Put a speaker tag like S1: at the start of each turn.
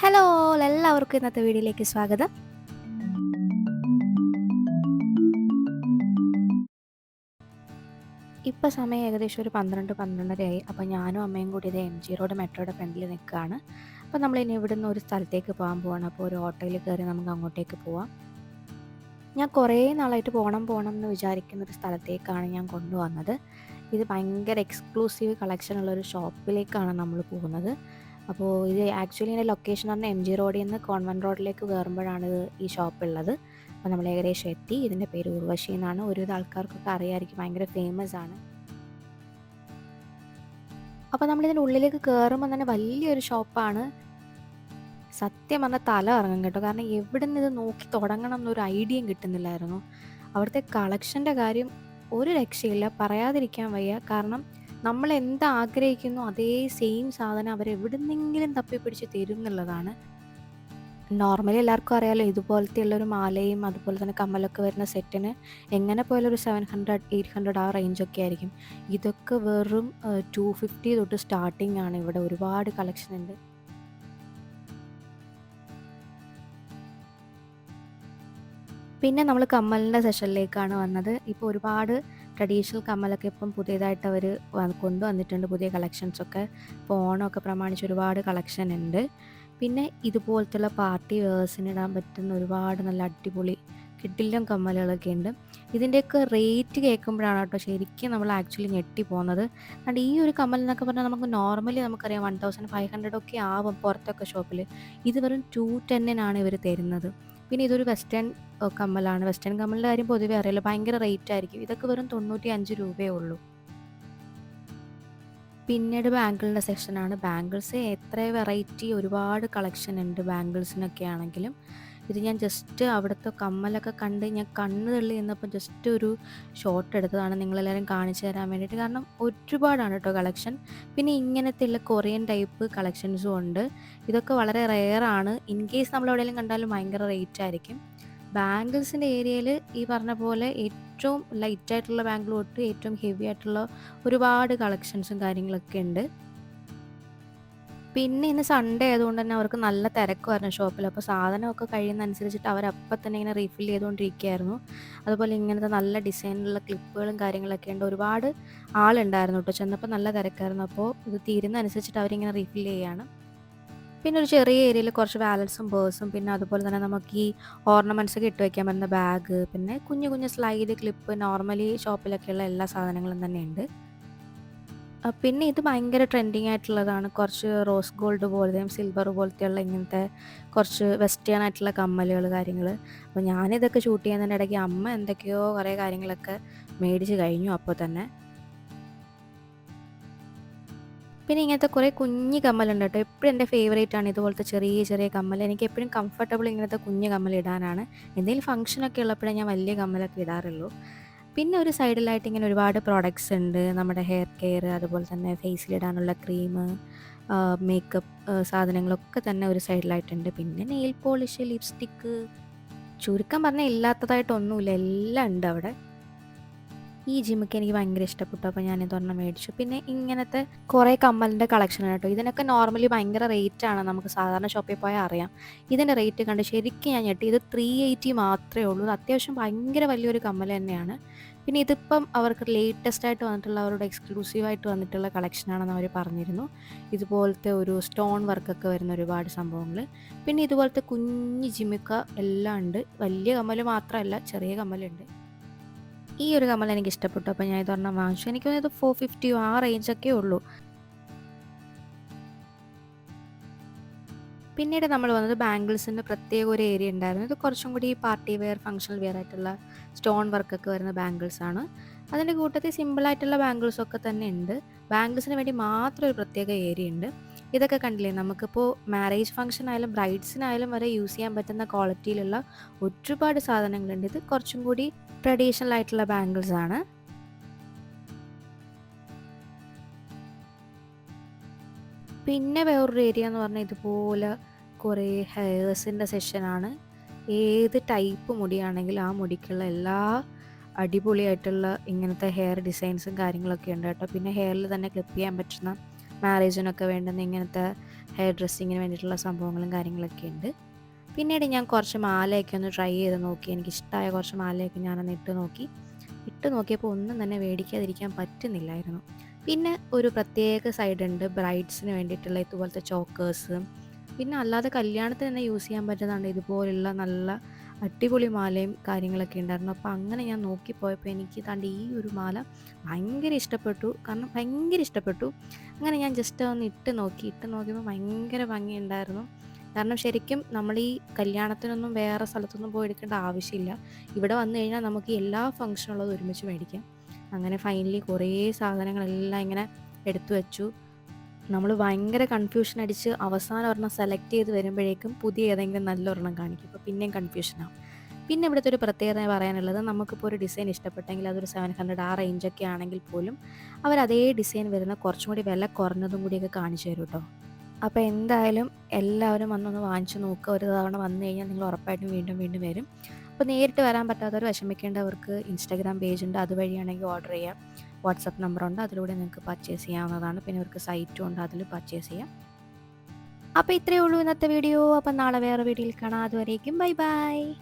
S1: Hello എല്ലാവർക്കും ഇന്നത്തെ വീഡിയോയിലേക്ക് സ്വാഗതം. ഇപ്പോൾ സമയം ഏകദേശം ഒരു പന്ത്രണ്ട് പന്ത്രണ്ടരയായി. അപ്പോൾ ഞാനും അമ്മയും കൂടി ഇത് എം ജി റോഡ് മെട്രോയുടെ ഫ്രണ്ടിൽ നിൽക്കുകയാണ്. അപ്പോൾ നമ്മളിനി ഇവിടുന്ന് ഒരു സ്ഥലത്തേക്ക് പോകാൻ പോവാണ്. അപ്പോൾ ഒരു ഓട്ടോയിൽ കയറി നമുക്ക് അങ്ങോട്ടേക്ക് പോവാം. ഞാൻ കുറേ നാളായിട്ട് പോകണം പോകണം എന്ന് വിചാരിക്കുന്ന ഒരു സ്ഥലത്തേക്കാണ് ഞാൻ കൊണ്ടുവന്നത്. ഇത് ഭയങ്കര എക്സ്ക്ലൂസീവ് കളക്ഷൻ ഉള്ള ഒരു ഷോപ്പിലേക്കാണ് നമ്മൾ പോകുന്നത്. അപ്പോൾ ഇത് ആക്ച്വലി ഇതിന്റെ ലൊക്കേഷൻ പറഞ്ഞാൽ എം ജി റോഡിൽ നിന്ന് കോൺവെന്റ് റോഡിലേക്ക് കയറുമ്പോഴാണ് ഇത് ഈ ഷോപ്പ് ഉള്ളത്. അപ്പോൾ നമ്മൾ ഏകദേശം എത്തി. ഇതിന്റെ പേര് ഉർവശി എന്നാണ്. ഒരുവിധ ആൾക്കാർക്കൊക്കെ അറിയാമായിരിക്കും ഭയങ്കര ഫേമസ് ആണ്. അപ്പോൾ നമ്മളിതിന്റെ ഉള്ളിലേക്ക് കയറുമ്പോൾ തന്നെ വലിയൊരു ഷോപ്പാണ് സത്യം പറഞ്ഞാൽ തല ഇറങ്ങും കേട്ടോ. കാരണം എവിടെ നിന്ന് ഇത് നോക്കി തുടങ്ങണം എന്നൊരു ഐഡിയയും കിട്ടുന്നില്ലായിരുന്നു. അവിടുത്തെ കളക്ഷന്റെ കാര്യം ഒരു രക്ഷയില്ല. പറയാതിരിക്കാൻ വയ്യ. കാരണം നമ്മൾ എന്ത് ആഗ്രഹിക്കുന്നു അതേ സെയിം സാധനം അവർ എവിടെന്നെങ്കിലും തപ്പിപ്പിടിച്ച് തരും എന്നുള്ളതാണ്. നോർമലി എല്ലാവർക്കും അറിയാലോ ഇതുപോലത്തെ ഉള്ളൊരു മാലയും അതുപോലെ തന്നെ കമ്മലൊക്കെ വരുന്ന സെറ്റിന് എങ്ങനെ പോയാലും ഒരു സെവൻ ഹൺഡ്രഡ് എയ്റ്റ് ഹൺഡ്രഡ് ആ റേഞ്ചൊക്കെ ആയിരിക്കും. ഇതൊക്കെ വെറും ടു ഫിഫ്റ്റി തൊട്ട് സ്റ്റാർട്ടിംഗ് ആണ്. ഇവിടെ ഒരുപാട് കളക്ഷൻ ഉണ്ട്. പിന്നെ നമ്മൾ കമ്മലിന്റെ സെഷനിലേക്കാണ് വന്നത്. ഇപ്പോൾ ഒരുപാട് ട്രഡീഷണൽ കമ്മലൊക്കെ ഇപ്പം പുതിയതായിട്ട് അവർ കൊണ്ടുവന്നിട്ടുണ്ട് പുതിയ കളക്ഷൻസൊക്കെ. ഇപ്പോൾ ഓണമൊക്കെ പ്രമാണിച്ച് ഒരുപാട് കളക്ഷൻ ഉണ്ട് പിന്നെ ഇതുപോലത്തുള്ള പാർട്ടി വേഴ്സിന് ഇടാൻ പറ്റുന്ന ഒരുപാട് നല്ല അടിപൊളി കിട്ടില്ലം കമ്മലുകളൊക്കെ ഉണ്ട് ഇതിന്റെയൊക്കെ റേറ്റ് കേൾക്കുമ്പോഴാണ് കേട്ടോ ശരിക്കും നമ്മൾ ആക്ച്വലി ഞെട്ടി പോകുന്നത് അതുകൊണ്ട് ഈ ഒരു കമ്മൽ എന്നൊക്കെ പറഞ്ഞാൽ നമുക്ക് നോർമലി നമുക്കറിയാം വൺ തൗസൻഡ് ഫൈവ് ഹൺഡ്രഡ് ഒക്കെ ആവും പുറത്തൊക്കെ ഷോപ്പിൽ ഇത് വെറും ടു ടെന്നിനാണ് ഇവർ തരുന്നത്. പിന്നെ ഇതൊരു വെസ്റ്റേൺ കമ്മലാണ്. വെസ്റ്റേൺ കമ്മലിന്റെ കാര്യം പൊതുവെ അറിയില്ല. ഭയങ്കര റേറ്റ് ആയിരിക്കും. ഇതൊക്കെ വെറും തൊണ്ണൂറ്റി അഞ്ച് രൂപയേ ഉള്ളൂ. പിന്നീട് ബാംഗിളിന്റെ സെക്ഷനാണ് ബാംഗിൾസ് എത്ര വെറൈറ്റി ഒരുപാട് കളക്ഷൻ ഉണ്ട് ബാംഗിൾസിനൊക്കെ ആണെങ്കിലും. ഇത് ഞാൻ ജസ്റ്റ് അവിടുത്തെ കമ്മലൊക്കെ കണ്ട് ഞാൻ കണ്ണ് തള്ളി നിന്നപ്പോൾ ജസ്റ്റ് ഒരു ഷോട്ട് എടുത്തതാണ് നിങ്ങളെല്ലാവരും കാണിച്ചു തരാൻ വേണ്ടിയിട്ട്. കാരണം ഒരുപാടാണ് കേട്ടോ കളക്ഷൻ പിന്നെ ഇങ്ങനത്തെ ഉള്ള കൊറിയൻ ടൈപ്പ് കളക്ഷൻസും ഉണ്ട്. ഇതൊക്കെ വളരെ റെയറാണ് ഇൻ കേസ് നമ്മൾ എവിടെയെങ്കിലും കണ്ടാലും ഭയങ്കര റേറ്റ് ആയിരിക്കും. ബാംഗിൾസിന്റെ ഏരിയയിൽ ഈ പറഞ്ഞ പോലെ ഏറ്റവും ലൈറ്റ് ആയിട്ടുള്ള ബാംഗിൾ തൊട്ട് ഏറ്റവും ഹെവി ആയിട്ടുള്ള ഒരുപാട് കളക്ഷൻസും കാര്യങ്ങളൊക്കെ ഉണ്ട്. പിന്നെ ഇന്ന് സൺഡേ ആയതുകൊണ്ട് തന്നെ അവർക്ക് നല്ല തിരക്കുമായിരുന്നു ഷോപ്പിൽ. അപ്പോൾ സാധനമൊക്കെ കഴിയുന്നതനുസരിച്ചിട്ട് അപ്പം തന്നെ ഇങ്ങനെ റീഫിൽ ചെയ്തുകൊണ്ടിരിക്കുകയായിരുന്നു. അതുപോലെ ഇങ്ങനത്തെ നല്ല ഡിസൈനിലുള്ള ക്ലിപ്പുകളും കാര്യങ്ങളൊക്കെ ഉണ്ട്. ഒരുപാട് ആളുണ്ടായിരുന്നു കേട്ടോ. ചെന്നപ്പോൾ നല്ല തിരക്കായിരുന്നു. അപ്പോൾ ഇത് തീരുന്നതനുസരിച്ചിട്ട് അവരിങ്ങനെ റീഫിൽ ചെയ്യുകയാണ്. പിന്നെ ഒരു ചെറിയ ഏരിയയിൽ കുറച്ച് വാലറ്റ്സും പേഴ്സും പിന്നെ അതുപോലെ തന്നെ നമുക്ക് ഈ ഓർണമെന്റ്സ് ഒക്കെ ഇട്ട് വയ്ക്കാൻ പറ്റുന്ന ബാഗ് പിന്നെ കുഞ്ഞു കുഞ്ഞു സ്ലൈഡ് ക്ലിപ്പ് നോർമലി ഷോപ്പിലൊക്കെയുള്ള എല്ലാ സാധനങ്ങളും തന്നെ ഉണ്ട് പിന്നെ ഇത് ഭയങ്കര ട്രെൻഡിങ് ആയിട്ടുള്ളതാണ്. കുറച്ച് റോസ് ഗോൾഡ് പോലത്തെയും സിൽവർ പോലത്തെയുള്ള ഇങ്ങനത്തെ കുറച്ച് വെസ്റ്റേൺ ആയിട്ടുള്ള കമ്മലുകൾ കാര്യങ്ങൾ അപ്പോൾ ഞാനിതൊക്കെ ഷൂട്ട് ചെയ്യുന്നതിന്റെ ഇടയ്ക്ക് അമ്മ എന്തൊക്കെയോ കുറേ കാര്യങ്ങളൊക്കെ മേടിച്ച് കഴിഞ്ഞു അപ്പോൾ തന്നെ. പിന്നെ ഇങ്ങനത്തെ കുറേ കുഞ്ഞു കമ്മലുണ്ട് കേട്ടോ. എപ്പോഴും എന്റെ ഫേവറേറ്റ് ആണ് ഇതുപോലത്തെ ചെറിയ ചെറിയ കമ്മൽ. എനിക്ക് എപ്പോഴും കംഫർട്ടബിൾ ഇങ്ങനത്തെ കുഞ്ഞു കമ്മൽ ഇടാനാണ്. എന്തെങ്കിലും ഫംഗ്ഷനൊക്കെ ഉള്ളപ്പോഴേ ഞാൻ വലിയ കമ്മലൊക്കെ ഇടാറുള്ളൂ. പിന്നെ ഒരു സൈഡിലായിട്ട് ഇങ്ങനെ ഒരുപാട് പ്രോഡക്റ്റ്സ് ഉണ്ട്. നമ്മുടെ ഹെയർ കെയർ അതുപോലെ തന്നെ ഫേസിലിടാനുള്ള ക്രീം മേക്കപ്പ് സാധനങ്ങളൊക്കെ തന്നെ ഒരു സൈഡിലായിട്ടുണ്ട്. പിന്നെ നെയിൽ പോളിഷ് ലിപ്സ്റ്റിക്ക് ചുരുക്കം പറഞ്ഞാൽ ഇല്ലാത്തതായിട്ടൊന്നുമില്ല. എല്ലാം ഉണ്ട് അവിടെ. ഈ ജിമ്മൊക്കെ എനിക്ക് ഭയങ്കര ഇഷ്ടപ്പെട്ടു. അപ്പോൾ ഞാൻ ഒരെണ്ണം മേടിച്ചു. പിന്നെ ഇങ്ങനത്തെ കുറേ കമ്മലിന്റെ കളക്ഷൻ കേട്ടോ. ഇതിനൊക്കെ നോർമലി ഭയങ്കര റേറ്റ് ആണ്. നമുക്ക് സാധാരണ ഷോപ്പിൽ പോയാൽ അറിയാം. ഇതിന്റെ റേറ്റ് കണ്ട് ശരിക്കും ഞാൻ ഞെട്ടി. ഇത് ത്രീ എയ്റ്റി മാത്രമേ ഉള്ളൂ. അത്യാവശ്യം ഭയങ്കര വലിയൊരു കമ്മൽ തന്നെയാണ്. പിന്നെ ഇതിപ്പം അവർക്ക് ലേറ്റസ്റ്റ് ആയിട്ട് വന്നിട്ടുള്ള അവരുടെ എക്സ്ക്ലൂസീവായിട്ട് വന്നിട്ടുള്ള കളക്ഷനാണെന്ന് അവർ പറഞ്ഞിരുന്നു. ഇതുപോലത്തെ ഒരു സ്റ്റോൺ വർക്കൊക്കെ വരുന്ന ഒരുപാട് സംഭവങ്ങൾ പിന്നെ ഇതുപോലത്തെ കുഞ്ഞ് ജിമിക്ക എല്ലാം ഉണ്ട്. വലിയ കമ്മൽ മാത്രമല്ല ചെറിയ കമ്മലുണ്ട്. ഈ ഒരു കമ്മൽ എനിക്ക് ഇഷ്ടപ്പെട്ടു. അപ്പോൾ ഞാൻ ഇതൊരെണ്ണം വാങ്ങിച്ചു. എനിക്ക് ഇത് ഫോർ ഫിഫ്റ്റിയോ ആ റേഞ്ചൊക്കെ ഉള്ളൂ. പിന്നീട് നമ്മൾ വന്നത് ബാംഗിൾസിന്റെ പ്രത്യേക ഒരു ഏരിയ ഉണ്ടായിരുന്നു. ഇത് കുറച്ചും കൂടി പാർട്ടി വെയർ ഫങ്ഷണൽ വെയർ ആയിട്ടുള്ള സ്റ്റോൺ വർക്കൊക്കെ വരുന്ന ബാംഗിൾസ് ആണ്. അതിന്റെ കൂട്ടത്തിൽ സിമ്പിളായിട്ടുള്ള ബാംഗിൾസൊക്കെ തന്നെ ഉണ്ട്. ബാംഗിൾസിന് വേണ്ടി മാത്രം ഒരു പ്രത്യേക ഏരിയ ഉണ്ട്. ഇതൊക്കെ കണ്ടില്ലേ? നമുക്കിപ്പോൾ മാരേജ് ഫംഗ്ഷൻ ആയാലും ബ്രൈഡ്സിനായാലും വരെ യൂസ് ചെയ്യാൻ പറ്റുന്ന ക്വാളിറ്റിയിലുള്ള ഒരുപാട് സാധനങ്ങളുണ്ട്. ഇത് കുറച്ചും കൂടി ട്രഡീഷണൽ ആയിട്ടുള്ള ബാംഗിൾസ് ആണ്. പിന്നെ വേറൊരു ഏരിയ എന്ന് പറഞ്ഞാൽ ഇതുപോലെ കുറേ ഹെയർസിന്റെ സെഷനാണ് ഏത് ടൈപ്പ് മുടിയാണെങ്കിലും ആ മുടിക്കുള്ള എല്ലാ അടിപൊളിയായിട്ടുള്ള ഇങ്ങനത്തെ ഹെയർ ഡിസൈൻസും കാര്യങ്ങളൊക്കെ ഉണ്ട് കേട്ടോ. പിന്നെ ഹെയറിൽ തന്നെ ക്ലിപ്പ് ചെയ്യാൻ പറ്റുന്ന മാരേജിനൊക്കെ വേണ്ടുന്ന ഇങ്ങനത്തെ ഹെയർ ഡ്രസ്സിങ്ങിന് വേണ്ടിയിട്ടുള്ള സംഭവങ്ങളും കാര്യങ്ങളൊക്കെ ഉണ്ട്. പിന്നീട് ഞാൻ കുറച്ച് മാലയൊക്കെ ഒന്ന് ട്രൈ ചെയ്ത് നോക്കി. എനിക്ക് ഇഷ്ടമായ കുറച്ച് മാലയൊക്കെ ഞാനൊന്ന് ഇട്ട് നോക്കി. ഇട്ട് നോക്കിയപ്പോൾ ഒന്നും തന്നെ മേടിക്കാതിരിക്കാൻ പറ്റുന്നില്ലായിരുന്നു. പിന്നെ ഒരു പ്രത്യേക സൈഡ് ഉണ്ട് ബ്രൈഡ്സിന് വേണ്ടിയിട്ടുള്ള ഇതുപോലത്തെ ചോക്കേഴ്സ് പിന്നെ അല്ലാതെ കല്യാണത്തിന് തന്നെ യൂസ് ചെയ്യാൻ പറ്റുന്നതാണ് ഇതുപോലുള്ള നല്ല അടിപൊളി മാലയും കാര്യങ്ങളൊക്കെ ഉണ്ടായിരുന്നു. അപ്പോൾ അങ്ങനെ ഞാൻ നോക്കിപ്പോയപ്പോൾ എനിക്ക് താണ്ട് ഈ ഒരു മാല ഭയങ്കര ഇഷ്ടപ്പെട്ടു. കാരണം ഭയങ്കര ഇഷ്ടപ്പെട്ടു. അങ്ങനെ ഞാൻ ജസ്റ്റ് ഒന്ന് ഇട്ട് നോക്കി. ഇട്ട് നോക്കിയപ്പോൾ ഭയങ്കര ഭംഗിയുണ്ടായിരുന്നു. കാരണം ശരിക്കും നമ്മൾ ഈ കല്യാണത്തിനൊന്നും വേറെ സ്ഥലത്തൊന്നും പോയി എടുക്കേണ്ട ആവശ്യമില്ല. ഇവിടെ വന്നു കഴിഞ്ഞാൽ നമുക്ക് എല്ലാ ഫംഗ്ഷനുള്ളത് ഒരുമിച്ച് മേടിക്കാം. അങ്ങനെ ഫൈനലി കുറേ സാധനങ്ങളെല്ലാം ഇങ്ങനെ എടുത്തു വെച്ചു. നമ്മൾ ഭയങ്കര കൺഫ്യൂഷൻ അടിച്ച് അവസാനം ഒരെണ്ണം സെലക്ട് ചെയ്ത് വരുമ്പോഴേക്കും പുതിയ ഏതെങ്കിലും നല്ല ഒരെണ്ണം കാണിക്കും. അപ്പോൾ പിന്നെയും കൺഫ്യൂഷനാകും പിന്നെ ഇവിടുത്തെ ഒരു പ്രത്യേകത പറയാനുള്ളത് നമുക്കിപ്പോൾ ഒരു ഡിസൈൻ ഇഷ്ടപ്പെട്ടെങ്കിൽ അതൊരു സെവൻ ഹൺഡ്രഡ് ആ റേഞ്ചൊക്കെ ആണെങ്കിൽ പോലും അവർ അതേ ഡിസൈൻ വരുന്ന കുറച്ചും കൂടി വില കുറഞ്ഞതും കൂടിയൊക്കെ കാണിച്ചു തരും കേട്ടോ അപ്പോൾ എന്തായാലും എല്ലാവരും വന്നൊന്ന് വാങ്ങിച്ചു നോക്കുക ഒരു തവണ വന്നു കഴിഞ്ഞാൽ നിങ്ങൾ ഉറപ്പായിട്ടും വീണ്ടും വീണ്ടും വരും. അപ്പോൾ നേരിട്ട് വരാൻ പറ്റാത്തവർ വിഷമിക്കേണ്ടവർക്ക് ഇൻസ്റ്റാഗ്രാം പേജ് ഉണ്ട്. അതുവഴിയാണെങ്കിൽ ഓർഡർ ചെയ്യാം. വാട്സപ്പ് നമ്പറുണ്ട് അതിലൂടെ നിങ്ങൾക്ക് പർച്ചേസ് ചെയ്യാവുന്നതാണ്. പിന്നെ അവർക്ക് സൈറ്റും ഉണ്ട്. അതിൽ പർച്ചേസ് ചെയ്യാം. അപ്പോൾ ഇത്രയേ ഉള്ളൂ ഇന്നത്തെ വീഡിയോ അപ്പം നാളെ വേറെ വീഡിയോയിൽ കാണാം. അതുവരേക്കും ബൈ ബൈ